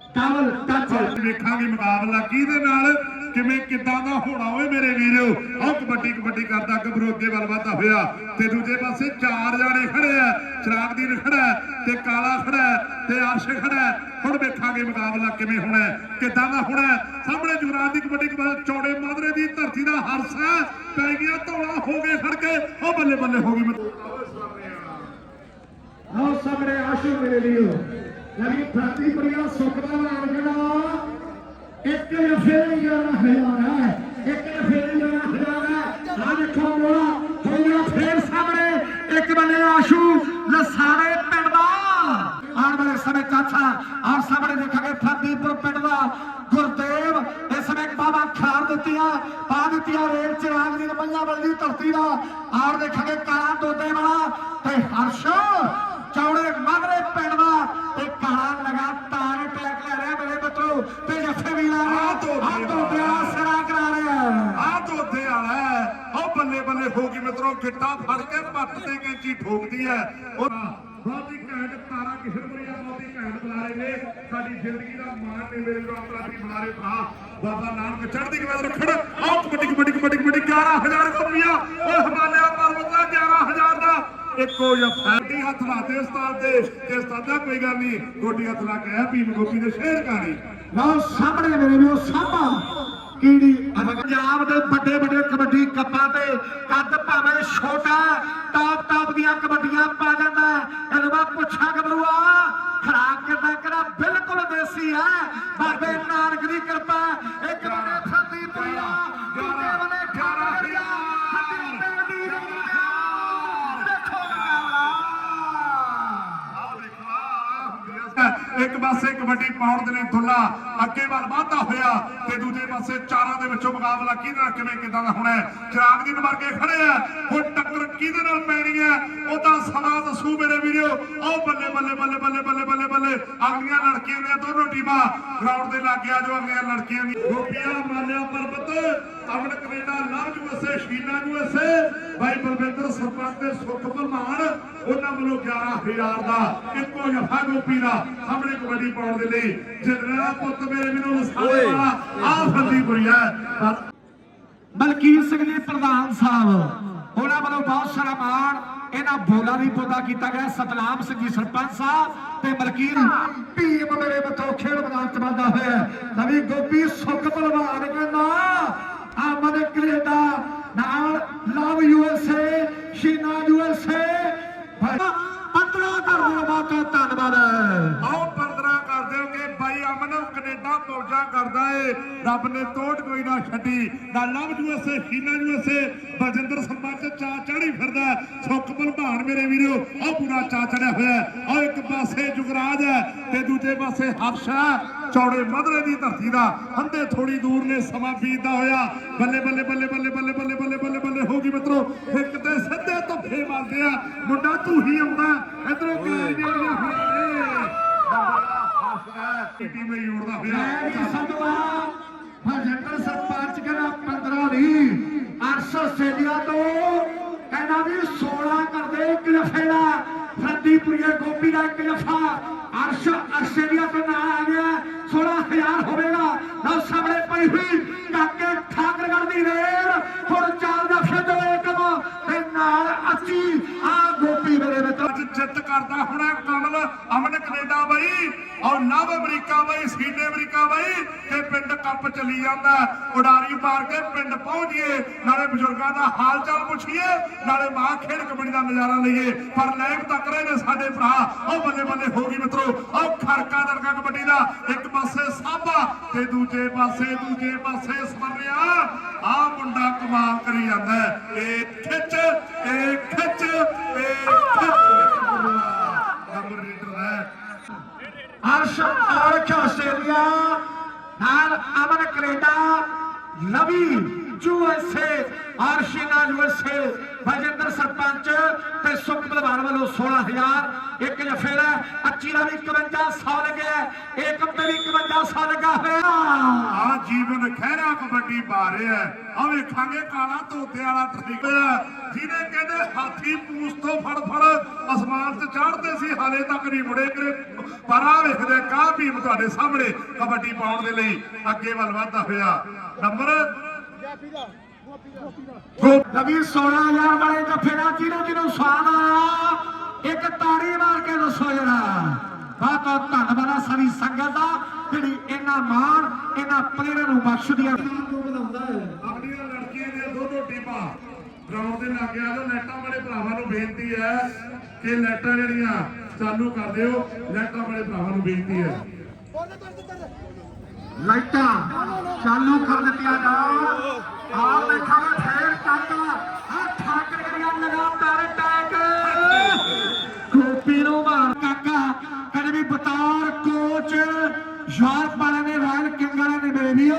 ਡਬਲ ਟੱਚ ਵੇਖਾਂਗੇ ਮੁਕਾਬਲਾ ਕਿਹਦੇ ਨਾਲ ਕਿਵੇਂ ਕਿੱਦਾਂ ਦਾ ਹੋਣਾ ਓਏ ਮੇਰੇ ਵੀਰੋ ਆਹ ਕਬੱਡੀ ਕਬੱਡੀ ਕਰਦਾ ਗੱਭਰੂ ਅੱਗੇ ਵੱਲ ਵਾਧਾ ਹੋਇਆ। ਤੇ ਦੂਜੇ ਪਾਸੇ ਚਾਰ ਜਾਣੇ ਖੜੇ ਆ ਚਰਾਗਦੀਨ ਖੜਾ ਤੇ ਕਾਲਾ ਖੜਾ ਤੇ ਅਰਸ਼ ਖੜਾ ਹੁਣ ਵੇਖਾਂਗੇ ਮੁਕਾਬਲਾ ਕਿਵੇਂ ਹੋਣਾ ਕਿੱਦਾਂ ਦਾ ਹੋਣਾ ਸਾਹਮਣੇ ਜੁਗਰਾਜ ਦੀ ਕਬੱਡੀ ਕਬੱਡੀ ਚੌੜੇ ਮਾਦਰੇ ਦੀ ਧਰਤੀ ਦਾ ਹਰਸ ਹੈ। ਪੈ ਗਿਆ ਧੌਲਾ, ਹੋ ਗਏ ਖੜ ਕੇ, ਉਹ ਬੱਲੇ ਬੱਲੇ ਹੋ ਗਈ ਲਓ ਸਾਹਮਣੇ ਆਸ਼ੂ ਮੇਰੇ ਲਈ ਲਗੀ ਫਰਦੀਪੁਰੀਆ ਸੁਖਦਾ ਨਾਮ ਜਿਹੜਾ, ਇੱਕ ਰਫੇਲ ਜਾਣਾ ਹੈ, ਇੱਕ ਰਫੇਲ ਜਾਣਾ ਆ ਦੇਖੋ ਮੋੜਾ ਹੋ ਗਿਆ ਫੇਰ ਸਾਹਮਣੇ ਇੱਕ ਬੰਨੇ ਆਸ਼ੂ ਲਸਾੜੇ ਪਿੰਡ ਦਾ। ਆਉਣ ਵਾਲੇ ਸਮੇਂ ਚਾਚਾ ਔਰ ਸਾਹਮਣੇ ਦੇਖਾਂਗੇ ਫਰਦੀਪੁਰ ਪਿੰਡ ਦਾ ਗੁਰਦੇਵ। ਇਸ ਸਮੇਂ ਬਾਬਾ ਖਾਰ ਦਿੱਤੀਆਂ ਪਾ ਦਿੱਤੀਆਂ ਰੇਲ ਚਿਰਾਗ ਦੀ ਰਪਈਆ ਬਲਦੀ ਧਰਤੀ ਦਾ। ਆਰ ਦੇਖਾਂਗੇ ਕਾਲਾ ਦੋਦੇ ਵਾਲਾ ਤੇ ਹਰਸ਼। ਚੌੜੇ ਮਗਰੇ ਪਿੰਡ ਦਾ ਤੇ ਕਾਲਾ ਲਗਾਤਾਰ ਟੈਕ ਲੈ ਰਿਹਾ ਮੇਰੇ ਬੱਤਰੋ ਤੇ ਜੱਫੇ ਵੀ ਲਾ ਰਿਹਾ ਆਹ ਦੋਦੇ ਆਹ ਦੋਦੇ ਵਾਲਾ ਸਿਰਾ ਕਰਾ ਰਿਹਾ ਆ ਤੋਤੇ ਵਾਲਾ ਹੈ। ਉਹ ਬੱਲੇ ਬੱਲੇ ਹੋ ਮਿੱਤਰੋ ਗਿੱਟਾ ਫੜ ਕੇ ਪੱਟ ਤੇ ਕੈਂਚੀ ਠੋਕਦੀ ਹੈ। ਉਹ ਬਹੁਤ ਹੀ ਘੈਂਟ, ਤਾਰਾ ਕਿਸ਼ਨਪੁਰੀਆ ਬਹੁਤ ਹੀ ਘੈਂਟ ਬੁਲਾਰੇ ਨੇ। ਸਾਡੀ ਜ਼ਿੰਦਗੀ ਦਾ ਮਾਣ ਨੇ ਮੇਰੇ ਕੋਲ ਆਪਣਾ ਵੀ ਬੁਲਾਰੇ ਭਰਾ। ਬਾਬਾ ਨਾਨਕ ਚੜ੍ਹਦੀ ਕਲਾ ਰੱਖਣ। ਆਹ ਕਬੱਡੀ ਕਬੱਡੀ ਕਬੱਡੀ ਕਬੱਡੀ 11000 ਰੁਪਇਆ ਓਏ ਹਿਮਾਲਿਆ ਪਰਬਤ ਦਾ 11000 ਦਾ। ਇੱਕੋ ਜਿਹਾ ਫੈਟੀ ਹੱਥ ਲਾਤੇ ਉਸਤਾਦ ਦੇ। ਤੇ ਉਸਤਾਦਾ ਕੋਈ ਗੱਲ ਨਹੀਂ। ਗੋਡੀ ਹੱਥ ਲਾ ਕੇ ਆਇਆ ਭੀਮ ਗੋਪੀ ਦੇ ਸ਼ੇਰ ਕਹਾਣੀ ਲਓ ਸਾਹਮਣੇ ਮੇਰੇ ਵੀਰੋ ਸਾਹਮਾ ਕੀੜੀ ਪੰਜਾਬ ਦੇ ਵੱਡੇ ਵੱਡੇ ਕਬੱਡੀ ਕੱਪਾਂ ਤੇ ਕੱਦ ਭਾਵੇਂ ਛੋਟਾ ਟਾਪ ਟਾਪ ਦੀਆਂ ਕਬੱਡੀਆਂ ਪਾ ਜਾਂਦਾ ਹੈ। ਇਹਨੂੰ ਮੈਂ ਪੁੱਛਾਂ ਗੱਭਰੂਆ ਖਰਾਕ ਕਿੱਦਾਂ ਕਰਾ ਬਿਲਕੁਲ ਦੇਸੀ ਹੈ। ਬਾਬੇ ਨਾਨਕ ਦੀ ਕਿਰਪਾ ਇੱਕ ਬੰਨੇ ਥੱਦੀ ਪਈਆ ਦੂਜੇ ਬੰਨੇ ਖਾਰਾ ਹਰਿਆ ਹੱਡੀ ਪਿੰਡ ਦੀ ਰੰਗੀਆਂ ਦੇਖੋ ਮੁਕਾਬਲਾ ਇੱਕ ਪਾਸੇ ਕਬੱਡੀ ਪਾਉਣ ਦੇ ਲਈ ਦੁੱਲਾ ਅੱਗੇ ਵੱਲ ਵਾਧਾ ਹੋਇਆ ਤੇ ਦੂਜੇ ਪਾਸੇ ਚਾਰਾਂ ਦੇ ਵਿੱਚੋਂ ਮੁਕਾਬਲਾ ਕਿਹਦੇ, ਕਿਵੇਂ, ਕਿਦਾਂ ਦਾ ਹੋਣਾ ਹੈ? ਚਿਰਾਗ ਦੀ ਨੰਬਰ ਕੇ ਖੜੇ ਆ। ਹੁਣ ਕਿਹਦੇ ਨਾਲ ਪੈਣੀ ਹੈ ਉਹਦਾ ਸਮਾਂ ਦੱਸੂ ਮੇਰੇ ਵੀਰੋ। ਉਹ ਬੱਲੇ ਬੱਲੇ ਬੱਲੇ ਬੱਲੇ ਬੱਲੇ ਬੱਲੇ ਬੱਲੇ। ਅਗਲੀਆਂ ਲੜਕੀਆਂ ਦੀਆਂ ਦੋਨੋਂ ਟੀਮਾਂ ਗਰਾਊਂਡ ਦੇ ਲਾਗੇ ਆ ਜੋ ਅਗਲੀਆਂ ਲੜਕੀਆਂ ਦੀ। ਗੋਪੀਆਂ ਮਾਲਿਆ ਪਰਬਤ Aman Canada Love USA Sheena USA ਭਾਈ ਬਲਵਿੰਦਰ ਸਰਪੰਚ ਦੇ ਸੁਖ ਭਲਮਾਨ ਉਹਨਾਂ ਵੱਲੋਂ 11000 ਦਾ ਇੱਕੋ ਜਫਾ ਗੋਪੀ ਦਾ ਸਾਹਮਣੇ ਕਬੱਡੀ ਪਾਉਣ ਦੇ ਲਈ। ਜਿੰਦਰਾ ਪੁੱਤ ਮੇਰੇ ਮੈਨੂੰ ਵਸਾਲੇ ਵਾਲਾ। ਆ ਫੱਦੀਪੁਰੀ ਹੈ। ਪਰ ਮਲਕੀਰ ਸਿੰਘ ਜੀ ਪ੍ਰਧਾਨ ਸਾਹਿਬ। ਉਹਨਾਂ ਵੱਲੋਂ ਬਹੁਤ ਸਾਰਾ ਮਾਣ ਇਹਨਾਂ ਬੋਲਾਂ ਦੀ ਪੌਦਾ ਕੀਤਾ ਗਿਆ। ਸਤਨਾਮ ਸਿੰਘ ਜੀ ਸਰਪੰਚ ਸਾਹਿਬ ਤੇ ਮਲਕੀਰ ਭੀਮ ਮੇਰੇ ਬਤੋ ਖੇਡ ਮੈਦਾਨ ਚ ਵੱਧਦਾ ਹੋਇਆ ਨਵੀਂ ਗੋਪੀ ਸੁੱਖ ਭਲਵਾਨ ਕਹਿੰਦਾ ਆਮਦ ਕੈਨੇਡਾ ਨਾਲ ਲਵ ਯੂਐਸਏ ਸ਼ੀਨਾ ਯੂਐਸਏ 15 ਕਰ ਦਿਓ ਬਹੁਤ ਧੰਨਵਾਦ। ਆਓ 15 ਕਰ ਦਿਓਗੇ ਬਾਈ ਅਮਨ ਕੈਨੇਡਾ ਪੌਜਾ ਕਰਦਾ ਏ। ਰੱਬ ਨੇ ਤੋੜ ਕੋਈ ਨਾ ਛੱਡੀ। ਨਾ ਲਵ ਜੂਐਸਏ ਸ਼ੀਨਾ ਜੂਐਸਏ ਬਜਿੰਦਰ ਸਰਪੰਚ ਚਾ ਚੜੀ ਫਿਰਦਾ ਸੁੱਖ ਭਲਵਾਨ ਮੇਰੇ ਵੀਰੋ ਆ ਪੂਰਾ ਚਾ ਚੜਿਆ ਹੋਇਆ ਆ ਇੱਕ ਪਾਸੇ ਜੁਗਰਾਜ ਹੈ ਤੇ ਦੂਜੇ ਪਾਸੇ ਹਰਸ਼ ਚੌੜੇ ਮਧਰੇ ਦੀ ਧਰਤੀ ਦਾ। ਹੰਦੇ ਥੋੜੀ ਦੂਰ ਨੇ ਸਮਾਂ ਬੀਤਦਾ ਹੋਇਆ। ਬੱਲੇ ਬੱਲੇ ਬੱਲੇ ਬੱਲੇ ਬੱਲੇ ਬੱਲੇ ਬੱਲੇ ਬੱਲੇ ਬੱਲੇ, ਹੋ ਗਈ ਮਿੱਤਰੋ। ਇੱਕ ਤੇ ਸਿੱਧੇ ਧੱਫੇ ਮਾਰਦੇ ਆ। ਮੁੰਡਾ ਧੂਹੀ ਆਉਂਦਾ। ਇਧਰੋਂ ਕਿਹੜੀ ਜਿਹੜੀਆਂ ਟੀਮ ਲਈ ਉੜਦਾ ਮੈਂ ਵੀ ਸੰਧਵਾ ਹਰਜਿੰਦਰ ਸਰਪੰਚ ਕਹਿੰਦਾ 15 ਨਹੀਂ 800 ਆਸਟ੍ਰੇਲੀਆ ਤੋਂ ਕਹਿੰਦਾ ਵੀ 16 ਕਰਦੇ ਇੱਕ ਜਫੇ ਦਾ ਫਰਦੀਪੁਰੀਏ ਗੋਪੀ ਦਾ ਇੱਕ ਜਫਾ ਅਰਸ਼ ਆਸਟ੍ਰੇਲੀਆ ਤੋਂ ਨਾ ਆ ਗਿਆ 16000 ਹੋਵੇਗਾ। ਲਓ ਸਾਹਮਣੇ ਪਈ ਹੋਈ ਕਾਕੇ ਠਾਕਰਗੜ੍ਹ ਦੀ ਰੇਲ ਹੁਣ ਚਾਰ ਜਫੇ ਤੋਂ ਏਕਮ ਤੇ ਨਾਲ ਅੱਸੀ ਆ ਗੋਪੀ ਮੇਰੇ ਅੱਜ ਜਿੱਤ ਕਰਦਾ ਹੁਣਾ ਕਮਲ ਅਮਨ ਕੈਨੇਡਾ ਬਈ ਔਰ ਨਵ ਅਮਰੀਕਾ ਬਈ, ਸੀਨੇ ਅਮਰੀਕਾ ਬਈ, ਤੇ ਪਿੰਡ ਕੱਪ ਚੱਲੀ ਜਾਂਦਾ ਉਡਾਰੀ ਮਾਰ ਕੇ ਪਿੰਡ ਪਹੁੰਚੀਏ ਨਾਲੇ ਬਜ਼ੁਰਗਾਂ ਦਾ ਹਾਲ ਚਾਲ ਪੁੱਛੀਏ, ਨਾਲੇ ਮਾਂ ਖੇਡ ਕਬੱਡੀ ਦਾ ਨਜ਼ਾਰਾ ਲਈਏ। ਪਰ ਲੈਬ ਤੱਕ ਰਹੇ ਨੇ ਸਾਡੇ ਭਰਾ। ਉਹ ਬੱਲੇ ਬੱਲੇ ਹੋ ਗਈ ਮਿੱਤਰੋ। ਉਹ ਖਰਕਾ ਦਰਗਾ ਕਬੱਡੀ ਦਾ ਇੱਕ ਪਾਸੇ ਸਾਬਾ ਤੇ ਦੂਜੇ ਪਾਸੇ ਦੂਜੇ ਪਾਸੇ ਸਮਰਿਆ। ਆ ਮੁੰਡਾ ਕਮਾਲ ਕਰੀ ਜਾਂਦਾ ਇਹ ਖਿੱਚ ਇਹ ਖਿੱਚ ਇਹ ਖਿੱਚ। ਅਰਸ਼ ਔਰਖ ਆਸਟ੍ਰੇਲੀਆ ਨਾਲ ਅਮਨ ਕੈਨੇਡਾ ਲਵੀ ਯੂਐਸਏ ਅਰਸ਼ਿਨਾ ਯੂਐਸਏ ਬਜਿੰਦਰ ਸਰਪੰਚ ਤੇ ਸੁਖ ਬਲਵਾਨ ਵੱਲੋਂ 16000 ਇੱਕ ਜਫੇ ਦਾ 25 ਦਾ ਵੀ 5100 ਲੱਗਿਆ ਏਕਮ ਤੇ ਵੀ 5100 ਲੱਗਾ ਹੋਇਆ। ਆ ਜੀਵਨ ਖਹਿਰਾ ਕਬੱਡੀ ਪਾ ਰਿਹਾ ਆ ਵੇਖਾਂਗੇ ਕਾਲਾ ਤੋਤੇ ਵਾਲਾ ਟ੍ਰਿਕ ਜਿਹਨੇ ਕਹਿੰਦੇ ਹਾਥੀ ਪੂਸ ਤੋਂ ਫੜ ਫੜ ਅਸਮਾਨ ਤੇ ਚੜ੍ਹਦੇ ਸੀ, ਹਾਲੇ ਤੱਕ ਨਹੀਂ ਮੁੜੇ। ਕਰੇ ਪਰ ਆ ਵੇਖਦੇ ਕਾਹ ਭੀਮ ਤੁਹਾਡੇ ਸਾਹਮਣੇ ਕਬੱਡੀ ਪਾਉਣ ਦੇ ਲਈ ਅੱਗੇ ਵੱਲ ਵਧਦਾ ਹੋਇਆ। ਨੰਬਰ? ਨਵੀਂ 16000 ਵਾਲੇ ਜਫੇ ਦਾ ਜਿਹਨੂੰ ਜਿਹਨੂੰ ਸਵਾਦ ਆਇਆ ਇੱਕ ਤਾੜੀ ਮਾਰ ਕੇ ਦੱਸੋ ਜਰਾ। ਬਹੁਤ ਬਹੁਤ ਧੰਨਵਾਦ ਆ ਸਾਰੀ ਸੰਗਤ ਦਾ ਜਿਹੜੀ ਇਹਨਾਂ ਮਾਣ ਇਹਨਾਂ ਪਲੇਅਰਾਂ ਨੂੰ ਬਖਸ਼ਦੀ ਹੈ ਆਪਣੀਆਂ ਲੜਕੀਆਂ ਦੀਆਂ ਦੋਨੋਂ ਟੀਮਾਂ। ਗਰਾਊਂਡ ਦੇ ਲਾਗੇ ਆ ਜਾਓ ਲਾਈਟਾਂ ਵਾਲੇ ਭਰਾਵਾਂ ਨੂੰ ਬੇਨਤੀ ਹੈ ਕਿ ਲਾਈਟਾਂ ਜਿਹੜੀਆਂ ਚਾਲੂ ਕਰ ਦਿਓ ਲਾਈਟਾਂ ਵਾਲੇ ਭਰਾਵਾਂ ਨੂੰ ਬੇਨਤੀ ਹੈ। ਲਾਈਟਾਂ ਚਾਲੂ ਕਰ ਦਿੱਤੀਆਂ ਜਾਣ ਆਹ ਦੇਖਾਂਗੇ ਫੇਰ ਤੱਕ ਆ। ਠਾਕਰ ਕਰੀਆਂ ਲਗਾਤਾਰ ਟੈਕ ਗੋਪੀ ਨੂੰ ਮਾਰ, ਕਾਕਾ ਕਦੇ ਵੀ ਬਤੌਰ ਕੋਚ ਯੂਰਪ ਵਾਲੇ ਨੇ, ਰਾਇਲ ਕਿੰਗ ਵਾਲੇ ਨੇ ਮੇਰੇ ਵੀਓ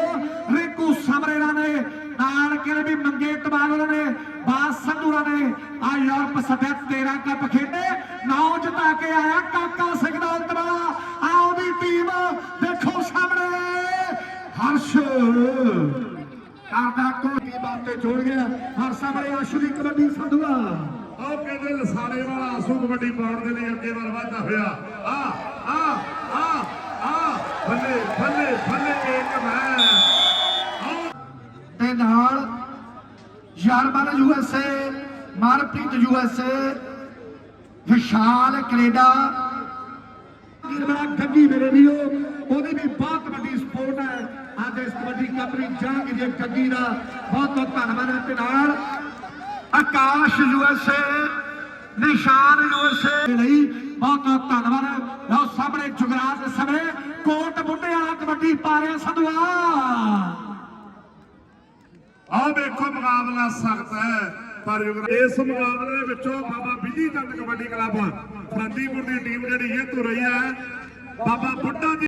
ਰਿੰਕੂ ਸਮਰੇ ਨਾਲ ਨੇ ਵੀ ਮੰਗੇ ਇਤਬਾਰ ਨੇ, ਬਾਸ ਸੰਧੂਰਾ ਨੇ। ਆ ਯਾਰ ਸੱਦਿਆ 13 ਕੱਪ ਖੇਡੇ। ਨੌ ਜਿਤਾ ਕੇ ਆਇਆ ਕਾਕਾ ਸਿੰਘ ਦਾ ਉਤਬਾ ਆ ਉਹਦੀ ਟੀਮ ਦੇਖੋ ਸਾਹਮਣੇ ਹਰਸ਼ ਕਰਦਾ ਕੋਈ ਬਾਤੇ ਛੋੜ ਗਿਆ। ਹਰ ਸਾਹਮਣੇ ਅਸ਼ਰੀ ਕਬੱਡੀ ਸੰਧੂਆ। ਉਹ ਕਹਿੰਦੇ ਲਸਾਰੇ ਵਾਲਾ ਆਸੂ ਕਬੱਡੀ ਪਾਉਣ ਦੇ ਲਈ ਅੱਗੇ ਵੱਲ ਵਧਦਾ ਹੋਇਆ। ਆ ਆ ਆ ਆ ਬੱਲੇ ਬੱਲੇ ਬੱਲੇ ਇੱਕ ਮੈਂ ਆਓ ਤੇ ਨਾਲ Jarman USA Manpreet USA Vishal Canada. Nirmala Gaggi ਮੇਰੇ ਵੀਰੋ ਉਹਦੀ ਵੀ ਬਹੁਤ ਵੱਡੀ ਸਪੋਰਟ ਹੈ। ਅੱਜ ਇਸ ਕਬੱਡੀ ਕੰਪਨੀ ਜੰਗ ਦੀ ਗੱਗੀ ਦਾ ਬਹੁਤ ਬਹੁਤ ਧੰਨਵਾਦ ਹੈ ਤੇ ਨਾਲ ਆਕਾਸ਼ ਯੂਐਸਏ ਨਿਸ਼ਾਨ ਯੂਐਸਏ ਲਈ ਬਹੁਤ ਬਹੁਤ ਧੰਨਵਾਦ ਹੈ ਲਓ ਸਾਹਮਣੇ ਜੁਗਰਾਜ ਦੇ ਸਮੇਂ ਕੋਟ ਬੁੱਢੇ ਵਾਲਾ ਕਬੱਡੀ ਪਾ ਰਿਹਾ ਸੰਧਵਾ ਆਹ ਵੇਖੋ ਮੁਕਾਬਲਾ ਸਖਤ ਹੈ ਪਰ ਯੁਵਰਾਜ ਇਸ ਮੁਕਾਬਲੇ ਦੇ ਵਿੱਚੋਂ ਬਾਬਾ ਬਿਜ਼ੀ ਚੰਦ ਕਬੱਡੀ ਕਲੱਬ ਫਰੰਦੀਪੁਰ ਦੀ ਟੀਮ ਜਿਹੜੀ ਇਹ ਤੁਰ ਰਹੀ ਹੈ ਬਾਬਾ ਬੁੱਢਾ ਜੀ